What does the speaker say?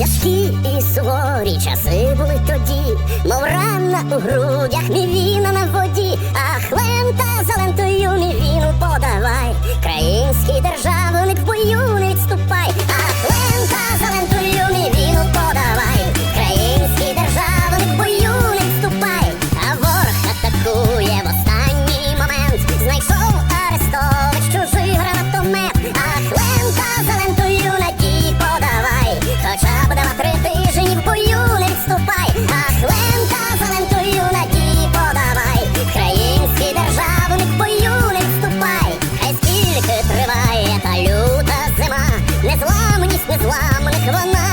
Тяжкі і суворі часи були тоді, мов рана у грудях, мівіна на воді, а хлеб. 나